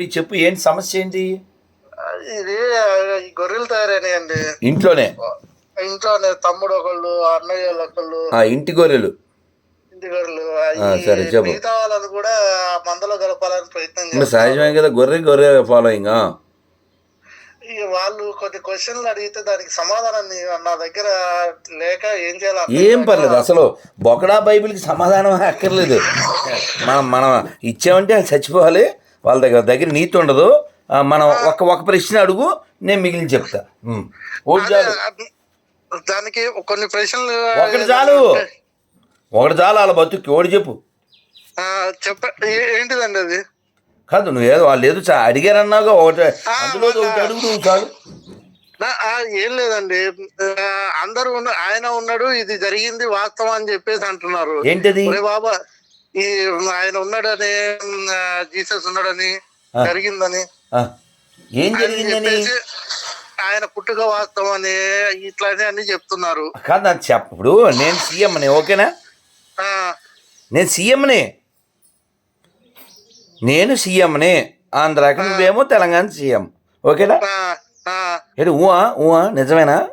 చెప్పు ఏంటి సమస్య ఏంటి? ఇది గొర్రెలు తయారైనాయండి. ఇంట్లోనే? ఇంట్లోనే. తమ్ముడు ఒకళ్ళు అన్నయ్య ఒకళ్ళు. ఆ ఇంటి గొర్రెలు. ఇంటి గొర్రెలు. సరే, చెప్పు. మిగతా వాళ్ళని కూడా మందలో కలపాలని ప్రయత్నం సహజమే కదా గొర్రె గొర్రె ఫాలోయింగ్ వాళ్ళు కొన్ని క్వశ్చన్లు అడిగితే దానికి సమాధానం నీ- దగ్గర లేక ఏం చేయాలి ఏం పర్లేదు అసలు బొకడా బైబిల్కి సమాధానం అక్కర్లేదు. మనం మనం ఇచ్చామంటే అది చచ్చిపోవాలి. వాళ్ళ దగ్గర దగ్గర నీతి ఉండదు. మనం ఒక ఒక ప్రశ్న అడుగు నేను మిగిలిన చెప్తా. ఒకటి చాలు. దానికి కొన్ని ప్రశ్నలు ఒకటి చాలు. ఒకటి చాలు వాళ్ళ బతుక్కి. ఒకటి చెప్పు. చెప్ప ఏంటిదండి అది? కాదు నువ్వు ఏదో వాళ్ళు ఏదో చా- అడిగారన్నాగా ఒకటి అందులో ఒకటి అడుగు నువ్వు చాలు. ఏం లేదండి. అందరూ ఆయన ఉన్నాడు ఇది జరిగింది వాస్తవం అని చెప్పేసి అంటున్నారు. ఏంటది? బాబా ఈ ఆయన ఉన్నాడని జీసస్ ఉన్నాడని. జరిగిందని. ఏం జరిగిందని? ఆయన పుట్టుక వాస్తవం అని ఇట్లానే అన్ని చెప్తున్నారు. కాదు నాకు చెప్ప ఇప్పుడు నేను సీఎంని ఓకేనా? ఆ, నేను సీఎంని. నేను సీఎంని ఆంధ్రాకి నువ్వేమో తెలంగాణ సీఎం ఓకేనా? ఏంటి ఊహా ఊహా నిజమేనా?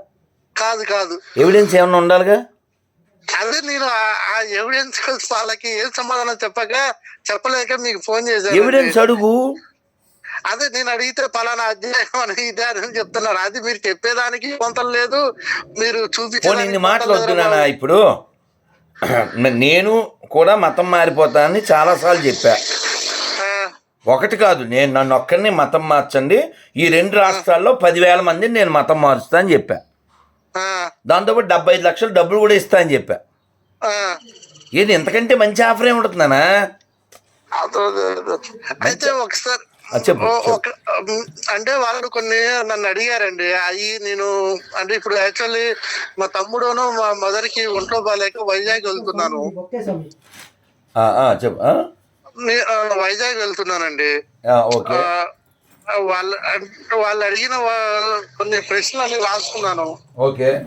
కాదు కాదు. ఎవిడెన్స్ ఏమన్నా ఉండాలిగా? అదే నేను ఆ- ఎవిడెన్స్ వాళ్ళకి ఏం సమాధానం చెప్పక చెప్పలేక మీకు ఫోన్ చేశాను. ఎవిడెన్స్ అడుగు. అదే నేను అడిగితే పలానా అధ్యాయం అని ఇదే అని చెప్తున్నారు. అది మీరు చెప్పేదానికి కొంత లేదు. మీరు కొంత మాటలు లేదు వద్దు రా నాన్న బాబు. ఇప్పుడు నేను కూడా మతం మారిపోతానని చాలాసార్లు చెప్పా. ఒకటి కాదు నేను నన్ను ఒక్కరిని మతం మార్చండి. ఈ రెండు రాష్ట్రాల్లో పదివేల మందిని నేను మతం మారుస్తా అని చెప్పా. ఆ, దాంతోపాటు డెబ్బై ఐదు లక్షలు డబ్బులు కూడా ఇస్తా అని చెప్పా. ఏది ఎంతకంటే మంచి ఆఫర్ అదో, అదో. అయితే ఒకసారి అంటే వాళ్ళు కొన్ని నన్ను అడిగారండి. అవి నేను అంటే ఇప్పుడు యాక్చువల్లీ మా తమ్ముడును మా మదర్కి ఒంట్లో బాగాలేక వైజాగ్ వెళ్తున్నాను. వైజాగ్ వెళ్తున్నానండి. వాళ్ళ వాళ్ళు అడిగిన కొన్ని ప్రశ్నలు అన్ని రాసుకున్నాను. ఓకే.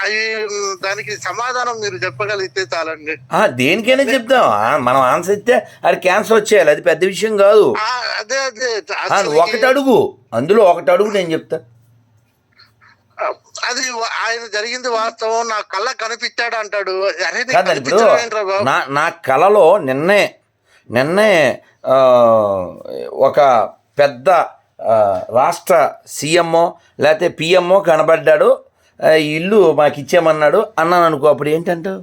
అవి దానికి సమాధానం మీరు చెప్పగలిగితే చాలండి. దేనికైనా చెప్తాం మనం ఆన్సర్ ఇస్తే అది క్యాన్సర్ వచ్చేయాలి. అది పెద్ద విషయం కాదు. అదే అదే. ఒకటి అడుగు. అందులో ఒకటి అడుగు నేను చెప్తా. అది ఆయన జరిగింది వాస్తవం. నా కళ్ళ కనిపించాడు అంటాడు. ఇప్పుడు? నా నా కళలో నిన్నే నిన్నే ఒక పెద్ద రాష్ట్ర సీఎంఓ లేకపోతే పిఎంఓ కనబడ్డాడు. ఇల్లు మాకు ఇచ్చేయమన్నాడు. అన్నాను అనుకో అప్పుడు ఏంటంటావు?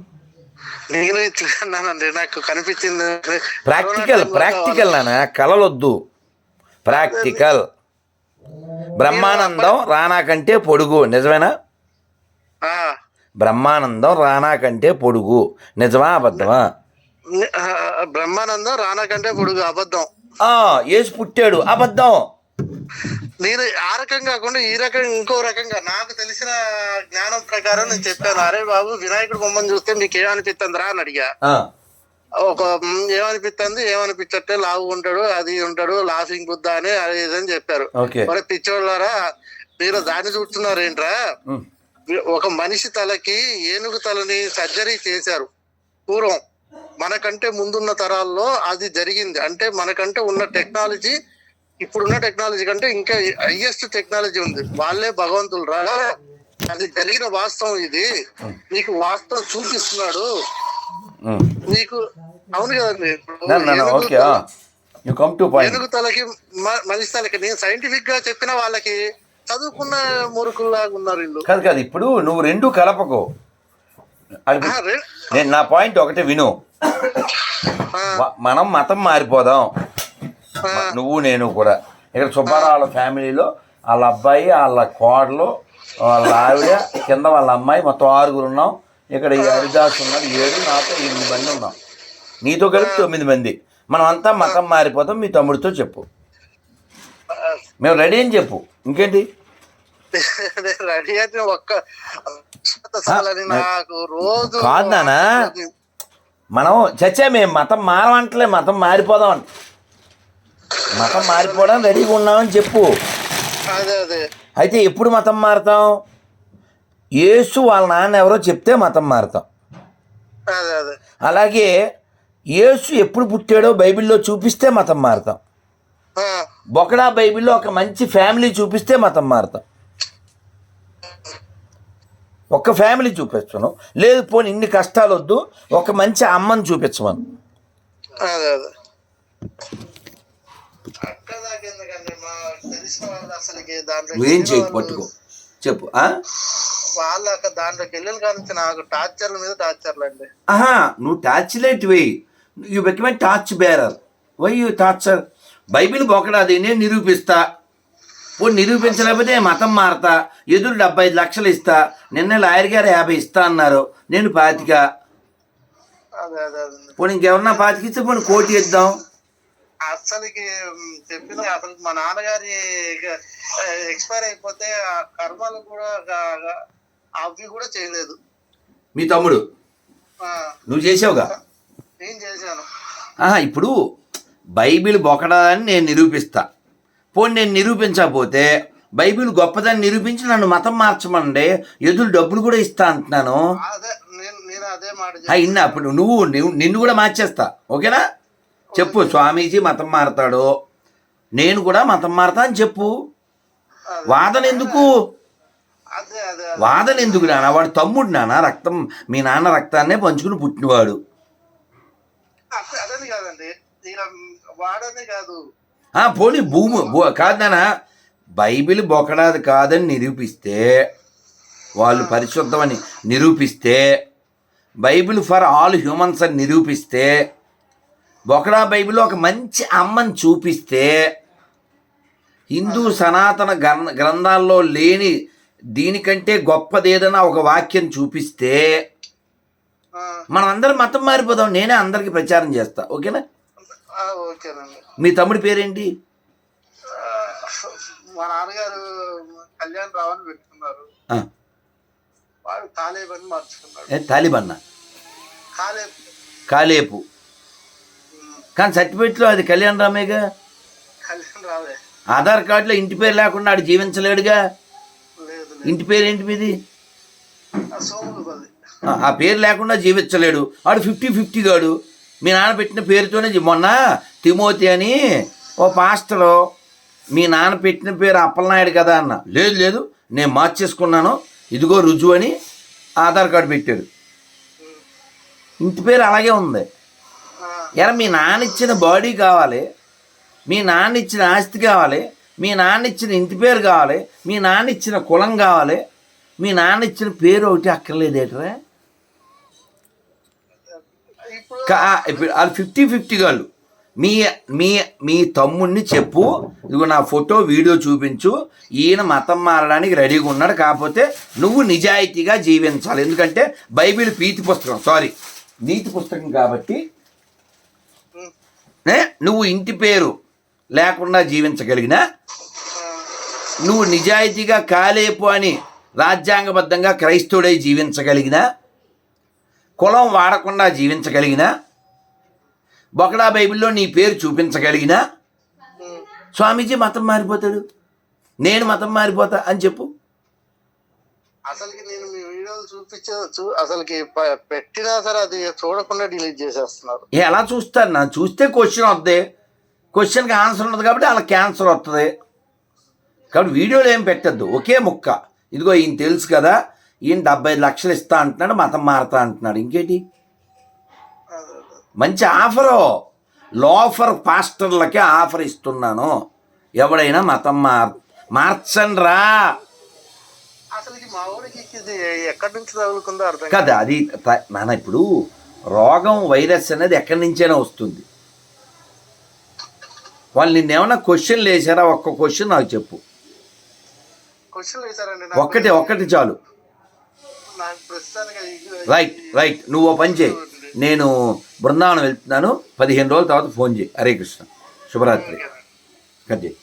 నేను నాకు కనిపించింది ప్రాక్టికల్ ప్రాక్టికల్ నాన్న కళలొద్దు ప్రాక్టికల్ బ్రహ్మానందం రానా కంటే పొడుగు నిజమేనా? బ్రహ్మానందం రానా కంటే పొడుగు నిజమా అబద్ధమా? బ్రహ్మానందం రానా కంటే పొడుగు అబద్ధం. ఆ, యేసు పుట్టాడు. అబద్ధం. నేను ఆ రకం కాకుండా ఈ రకం ఇంకో రకంగా. నాకు తెలిసిన జ్ఞానం ప్రకారం నేను చెప్పాను. అరే బాబు వినాయకుడు బొమ్మను చూస్తే మీకు ఏమనిపిస్తుంది రా అని అడిగా. ఒక ఏమనిపిస్తుంది? ఏమనిపించట్టే లావు ఉంటాడు అది ఉంటాడు లాఫింగ్ బుద్ధ అని అది ఇది అని చెప్పారు. మరి పిచ్చోళ్ళారా మీరు దాన్ని చూస్తున్నారు ఏంట్రా? ఒక మనిషి తలకి ఏనుగు తలని సర్జరీ చేశారు. పూర్వం. మనకంటే ముందున్న తరాల్లో అది జరిగింది. అంటే మనకంటే ఉన్న టెక్నాలజీ ఇప్పుడున్న టెక్నాలజీ కంటే ఇంకా హైయెస్ట్ టెక్నాలజీ ఉంది. వాళ్ళే భగవంతులు రా. అది జరిగిన వాస్తవం ఇది. నీకు వాస్తవం చూపిస్తున్నాడు. నీకు అవును కదండి ఏనుగు తలకి మనిషి తలకి నేను సైంటిఫిక్గా చెప్పిన వాళ్ళకి చదువుకున్న మురుకుల్లాగా ఉన్నారు వీళ్ళు. కాదు కాదు ఇప్పుడు నువ్వు రెండు కలపకు. నేను నా పాయింట్ ఒకటి విను. మనం మతం మారిపోదాం. నువ్వు నేను కూడా. ఇక్కడ సుబ్బారావు వాళ్ళ ఫ్యామిలీలో వాళ్ళ అబ్బాయి వాళ్ళ కోడలు వాళ్ళ ఆవిడ కింద వాళ్ళ అమ్మాయి మొత్తం ఆరుగురు ఉన్నాం. ఇక్కడ ఈ హరిదాస్ ఉన్నాడు ఏడు నాతో ఎనిమిది మంది ఉన్నాం. నీతో కలిపి తొమ్మిది మంది. మనం అంతా మతం మారిపోతాం మీ తమ్ముడితో చెప్పు. మేము రెడీ అని చెప్పు. ఇంకేంటి? నేను రెడీ అయితే ఒక్క నాకు రోజు కాదు నాన్న. మనం చచ్చా మేము మతం మారమంటలే మతం మారిపోదాం అంట మతం మారిపోవడం రెడీగా ఉన్నామని చెప్పు. అయితే ఎప్పుడు మతం మారుతాం? యేసు వాళ్ళ నాన్న ఎవరో చెప్తే మతం మారుతాం. అలాగే యేసు ఎప్పుడు పుట్టాడో బైబిల్లో చూపిస్తే మతం మారుతాం. బొకడా బైబిల్లో ఒక మంచి ఫ్యామిలీ చూపిస్తే మతం మారుతాం. ఒక్క ఫ్యామిలీ చూపించను లేదు పోనీ ఇన్ని కష్టాలు వద్దు ఒక మంచి అమ్మని చూపించమను. నువ్వేం చేయకు పట్టుకో. చెప్పు ఆ? వాళ్ళు అక్కడ దాంట్లోకి వెళ్ళిన కానీ నాకు టార్చర్ల మీద టార్చర్లు అండి. ఆహా నువ్వు టార్చ్ లైట్ వేయి you become torch bearer. Why you torture? Bible బొకడాది నేను నిరూపిస్తా. ఓ నిరూపించలేకపోతే మతం మారతా? ఎదురు డెబ్బై ఐదు లక్షలు ఇస్తా. నిన్న లాయర్ గారు యాభై ఇస్తా అన్నారు. నేను పాతిక. అదే అదే అదే. పోనీ ఇంకెవరన్నా పాతిక ఇస్తే పోనీ కోటి ఇద్దాం. అసలుకి మ్, చెప్పిన అసలు మా నాన్నగారి ఎక్స్పైర్ అయిపోతే ఆ కర్మలు కూడా అవి కూడా చేయలేదు. మీ తమ్ముడు? నువ్వు చేసావుగా? నేను చేశాను. ఇప్పుడు బైబిల్ బొకడా అని నేను నిరూపిస్తా. పోనీ నేను నిరూపించకపోతే బైబిల్ గొప్పదని నిరూపించి నన్ను మతం మార్చమండి ఎదురు డబ్బులు కూడా ఇస్తా అంటున్నాను. ఇన్నా అప్పుడు నువ్వు నిన్ను కూడా మార్చేస్తా. ఓకేనా? చెప్పు స్వామీజీ మతం మారతాడు? నేను కూడా మతం మారతా అని చెప్పు. వాదన ఎందుకు. వాదన ఎందుకు నాన్న? వాడు తమ్ముడు నాన్న రక్తం మీ నాన్న రక్తాన్నే పంచుకుని పుట్టినవాడు. అదే అదని కాదండి. వాడని కాదు. పోనీ భూమి భూ కాదు నాన్న బైబిల్ బొకడాది కాదని నిరూపిస్తే వాళ్ళు పరిశుద్ధమని నిరూపిస్తే బైబిల్ ఫర్ ఆల్ హ్యూమన్స్ అని నిరూపిస్తే బొకడా బైబిల్ ఒక మంచి అమ్మని చూపిస్తే హిందూ సనాతన గ్రంథ గ్రంథాల్లో లేని దీనికంటే గొప్పదేదైనా ఒక వాక్యం చూపిస్తే మనం అందరం మతం మారిపోదాం నేనే అందరికీ ప్రచారం చేస్తా ఓకేనా? ఓకేనండి. మీ తమ్ముడి పేరేంటి? మా నాన్నగారు కళ్యాణ్ రావు అని పెట్టుకున్నారు. వాడు కాలేబ్ అని మార్చుకున్నాడు. ఏ, తాలిబన్నా? కాలేబ్. కాలేపు. కానీ సర్టిఫికెట్లో అది కళ్యాణ్ రామేగా? కళ్యాణ్ రావే. ఆధార్ కార్డులో ఇంటి పేరు లేకుండా ఆడు జీవించలేడుగా? ఇంటి పేరు ఏంటి మీది ఆ పేరు లేకుండా జీవించలేడు. ఆడు ఫిఫ్టీ ఫిఫ్టీ గాడు. మీ నాన్న పెట్టిన పేరుతోనే మొన్న తిమోతి అని ఓ పాస్టరు మీ నాన్న పెట్టిన పేరు అప్పలనాయుడు కదా అన్న. లేదు లేదు నేను మార్చేసుకున్నాను ఇదిగో రుజువు అని ఆధార్ కార్డు పెట్టాడు. ఇంటి పేరు అలాగే ఉంది. ఎరా మీ నాన్న ఇచ్చిన బాడీ కావాలి మీ నాన్న ఇచ్చిన ఆస్తి కావాలి మీ నాన్న ఇచ్చిన ఇంటి పేరు కావాలి మీ నాన్న ఇచ్చిన కులం కావాలి మీ నాన్న ఇచ్చిన పేరు ఒకటి అక్కర్లేదేట్రా ఇప్పుడు కా ఇప్పుడు వాళ్ళు ఫిఫ్టీ ఫిఫ్టీ వాళ్ళు మీ మీ మీ తమ్ముడిని చెప్పు ఇదిగో నా ఫోటో వీడియో చూపించు ఈయన మతం మారడానికి రెడీగా ఉన్నాడు కాకపోతే నువ్వు నిజాయితీగా జీవించాలి. ఎందుకంటే బైబిల్ పీతి పుస్తకం సారీ నీతి పుస్తకం కాబట్టి నువ్వు ఇంటి పేరు లేకుండా జీవించగలిగిన నువ్వు నిజాయితీగా కాలేపు అని రాజ్యాంగబద్ధంగా క్రైస్తవుడై జీవించగలిగినా కులం వాడకుండా జీవించగలిగిన బొకడా బైబిల్లో నీ పేరు చూపించగలిగిన. స్వామీజీ మతం మారిపోతాడు. నేను మతం మారిపోతా అని చెప్పు. అసలుకి నేను మీ వీడియోలు చూపించే చూ- అసలుకి పెట్టినా సరే అది చూడకుండా డిలీట్ చేసేస్తున్నారు. ఎలా చూస్తాను నా చూస్తే క్వశ్చన్ వద్దే. క్వశ్చన్కి ఆన్సర్ ఉండదు కాబట్టి అలా క్యాన్సర్ వస్తుంది కాబట్టి వీడియోలు ఏం పెట్టద్దు. ఒకే ముక్క. ఇదిగో ఈయన తెలుసు కదా ఈయన డెబ్బై ఐదు లక్షలు ఇస్తా అంటున్నాడు మతం మారతా అంటున్నాడు. ఇంకేంటి. మంచి ఆఫరు. లోఫర్ పాస్టర్లకే ఆఫర్ ఇస్తున్నాను. ఎవడైనా మతం మార్ మార్చండి రా కాదు. అది నాన్న ఇప్పుడు రోగం వైరస్ అనేది ఎక్కడి నుంచైనా వస్తుంది. వాళ్ళు నిన్నేమన్నా క్వశ్చన్లు వేసారా ఒక్క క్వశ్చన్ నాకు చెప్పు. ఒక్కటి ఒక్కటి చాలు. రైట్ రైట్ నువ్వు పని చేయి. నేను బృందావనం వెళ్తున్నాను. పదిహేను రోజుల తర్వాత ఫోన్ చేయి. హరే కృష్ణ. శుభరాత్రి. కట్ చేయి.